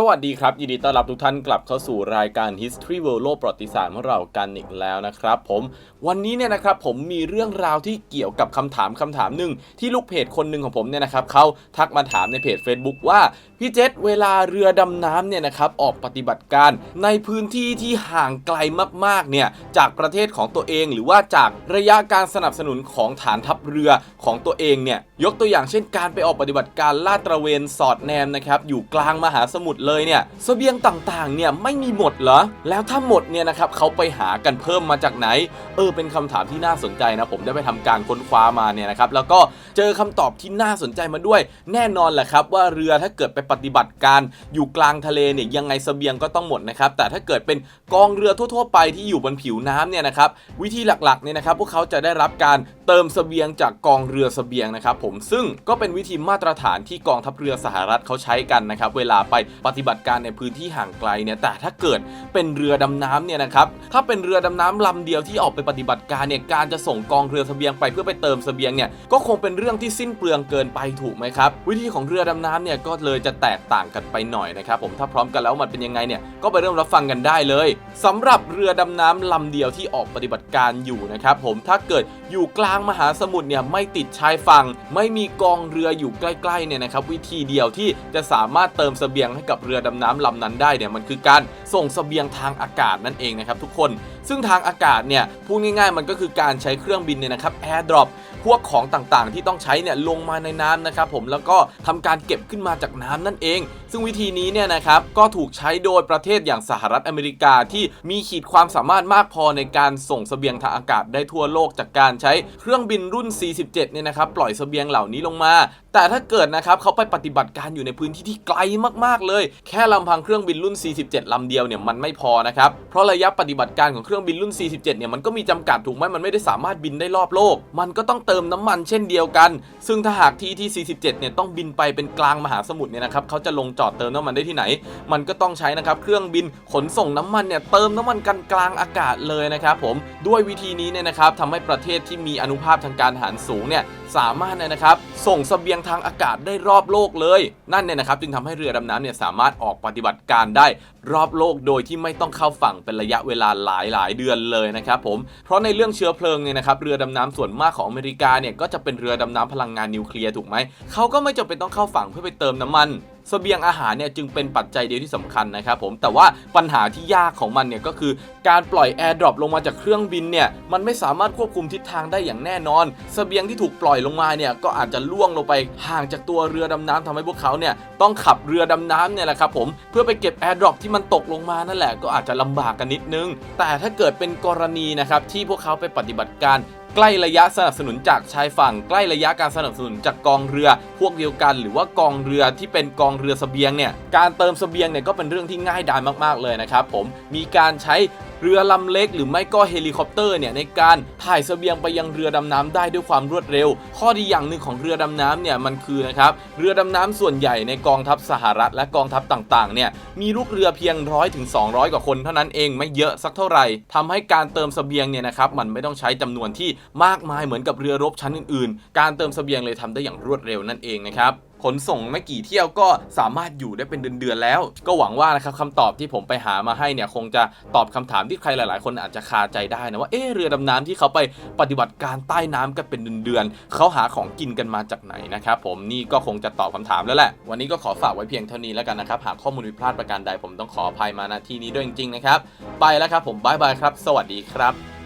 สวัสดีครับ ยินดีต้อนรับทุกท่านกลับเข้าสู่รายการ History World โลกประวัติศาสตร์ของเรากันอีกแล้วนะครับผมวันนี้เนี่ยนะครับผมมีเรื่องราวที่เกี่ยวกับคำถามคำถามหนึ่งที่ลูกเพจคนหนึ่งของผมเนี่ยนะครับเขาทักมาถามในเพจ Facebook ว่าพี่เจษเวลาเรือดำน้ำเนี่ยนะครับออกปฏิบัติการในพื้นที่ที่ห่างไกลมากๆเนี่ยจากประเทศของตัวเองหรือว่าจากระยะการสนับสนุนของฐานทัพเรือของตัวเองเนี่ยยกตัวอย่างเช่น การไปออกปฏิบัติการลาดตระเวนสอดแนมนะครับอยู่กลางมหาสมุทรเลยเนี่ยเสบียงต่างๆเนี่ยไม่มีหมดเหรอ แล้วถ้าหมดเนี่ยนะครับเขาไปหากันเพิ่มมาจากไหน เออเป็นคำถามที่น่าสนใจนะผมได้ไปทำการค้นคว้ามาเนี่ยนะครับแล้วก็เจอคำตอบที่น่าสนใจมาด้วย แน่นอนแหละครับว่าเรือถ้าเกิดไปปฏิบัติการอยู่กลางทะเลเนี่ยยังไงเสบียงก็ต้องหมดนะครับแต่ถ้าเกิดเป็นกองเรือทั่วๆ ไปที่อยู่บนผิวน้ำเนี่ยนะครับวิธีหลักๆเนี่ยนะครับพวกเขาจะได้รับการ เติมเสบียงจากกองเรือเสบียงนะครับผมซึ่งก็เป็นวิธีมาตรฐานที่กองทัพเรือสหรัฐเขาใช้กันนะครับเวลาไปปฏิบัติการในพื้นที่ห่างไกลเนี่ยแต่ถ้าเกิดเป็นเรือดำน้ำเนี่ยนะครับถ้าเป็นเรือดำน้ำลำเดียวที่ออกไปปฏิบัติการเนี่ยการจะส่งกองเรือเสบียงไปเพื่อไปเติมเสบียงเนี่ยก็คงเป็นเรื่องที่สิ้นเปลืองเกินไปถูกไหมครับวิธีของเรือดำน้ำเนี่ยก็เลยจะแตกต่างกันไปหน่อยนะครับผมถ้าพร้อมกันแล้วมันเป็นยังไงเนี่ยก็ไปเริ่มรับฟังกันได้เลยสำหรับเรือดำน้ำลำเดียวที่ออกปฏิบัติการอยู่นะครับผมถ้าเกิดอยู่กลางางมหาสมุทรเนี่ยไม่ติดชายฝั่ง ไม่มีกองเรืออยู่ใกล้ๆเนี่ยนะครับวิธีเดียวที่จะสามารถเติมสเสบียงให้กับเรือดำน้ำลำนั้นได้เนี่ยมันคือการส่งสเสบียงทางอากาศนั่นเองนะครับทุกคน ซึ่งทางอากาศเนี่ยพูดง่ายๆ มันก็คือการใช้เครื่องบินเนี่ยนะครับแอร์ดรอป วกของต่างๆ ที่ต้องใช้เนี่ยลงมาในน้ำนะครับผมแล้วก็ทำการเก็บขึ้นมาจากน้ำนั่นเอง ซึ่งวิธีนี้เนี่ยนะครับก็ถูกใช้โดยประเทศอย่างสหรัฐอเมริกาที่มีขีดความสามารถมากพอในการส่งเสบียงทางอากาศได้ทั่วโลกจากการใช้เครื่องบินรุ่น 47 เนี่ยนะครับปล่อยเสบียงเหล่านี้ลงมา แต่ถ้าเกิดนะครับเขาไปปฏิบัติการอยู่ในพื้นที่ที่ไกลมากๆเลย แค่ลำพังเครื่องบินรุ่น 47ลำเดียวเนี่ยมันไม่พอนะครับเพราะระยะปฏิบัติการของเครื่องบินรุ่น 47 เนี่ยมันก็มีจำกัดถูกไหมมันไม่ได้สามารถบินได้รอบโลก มันก็ต้องเติมมน้ำมันเช่นเดียวกัน ซึ่งถ้าหากที่ที่ 47 เนี่ยต้องบินไปเป็นกลางมหาสมุทรเนี่ยนะครับเขาจะลงจอดเติมน้ำมันได้ที่ไหน มันก็ต้องใช้นะครับเครื่องบินขนส่งน้ำมันเนี่ยเติมน้ำมันกันกลางอากาศเลยนะครับผมด้วยวิธีนี้เนี่ยนะครับทำให้ประเทศที่มีอนุภาพทางการทหารสูงเนี่ยสามารถเนี่ยนะครับส่งเสบียงทางอากาศได้รอบโลกเลย นั่นเนี่ยนะครับ จึงทำให้เรือดำน้ำเนี่ยสามารถออกปฏิบัติการได้รอบโลกโดยที่ไม่ต้องเข้าฝั่งเป็นระยะเวลาหลายหลายเดือนเลยนะครับผมเพราะในเรื่องเชื้อเพลิงเนี่ยนะครับเรือดำน้ำส่วนมากของอเมริกาเนี่ยก็จะเป็นเรือดำน้ำพลังงานนิวเคลียร์ถูกไหมเขาก็ไม่จำเป็นต้องเข้าฝั่งเพื่อไปเติมน้ำมัน เสบียงอาหารเนี่ยจึงเป็นปัจจัยเดียวที่สำคัญนะครับผมแต่ว่าปัญหาที่ยากของมันเนี่ยก็คือการปล่อยแอร์ดรอปลงมาจากเครื่องบินเนี่ยมันไม่สามารถควบคุมทิศทางได้อย่างแน่นอนเสบียงที่ถูกปล่อยลงมาเนี่ยก็อาจจะล่วงลงไปห่างจากตัวเรือดำน้ำทำให้พวกเขาเนี่ยต้องขับเรือดำน้ำเนี่ยแหละครับผมเพื่อไปเก็บแอร์ดรอปที่มันตกลงมานั่นแหละก็อาจจะลำบากกันนิดนึง แต่ถ้าเกิดเป็นกรณีนะครับที่พวกเขาไปปฏิบัติการ ใกล้ระยะสนับสนุนจากชายฝั่ง ใกล้ระยะการสนับสนุนจากกองเรือ พวกเดียวกัน หรือว่ากองเรือที่เป็นกองเรือสเสบียงเนี่ยการเติมสเสบียงเนี่ยก็เป็นเรื่องที่ง่ายดายมากๆเลยนะครับผมมีการใช้ เรือลำเล็กหรือไม่ก็เฮลิคอปเตอร์เนี่ยในการถ่ายเสบียงไปยังเรือดำน้ำได้ด้วยความรวดเร็ว ข้อดีอย่างหนึ่งของเรือดำน้ำเนี่ยมันคือนะครับเรือดำน้ำส่วนใหญ่ในกองทัพสหรัฐและกองทัพต่างๆเนี่ยมีลูกเรือเพียงร้อยถึง200 กว่าคนเท่านั้นเองไม่เยอะสักเท่าไหร่ทำให้การเติมเสบียงเนี่ยนะครับมันไม่ต้องใช้จำนวนที่มากมายเหมือนกับเรือรบชั้นอื่นๆ การเติมเสบียงเลยทำได้อย่างรวดเร็วนั่นเองนะครับ ขนส่งไม่กี่เที่ยวก็สามารถอยู่ได้เป็นเดือนๆแล้ว ก็หวังว่านะครับคำตอบที่ผมไปหามาให้เนี่ยคงจะตอบคำถามที่ใครหลายๆ คนอาจจะคาใจได้นะว่าเออเรือดำน้ำที่เขาไปปฏิบัติการใต้น้ำกันเป็นเดือนๆเขาหาของกินกันมาจากไหนนะครับผมนี่ก็คงจะตอบคำถามแล้วแหละวันนี้ก็ขอฝากไว้เพียงเท่านี้แล้วกันนะครับหากข้อมูลผิดพลาดประการใดผมต้องขออภัยมาณที่นี้ด้วยจริงๆนะครับไปแล้วครับผมบายบายครับ สวัสดีครับ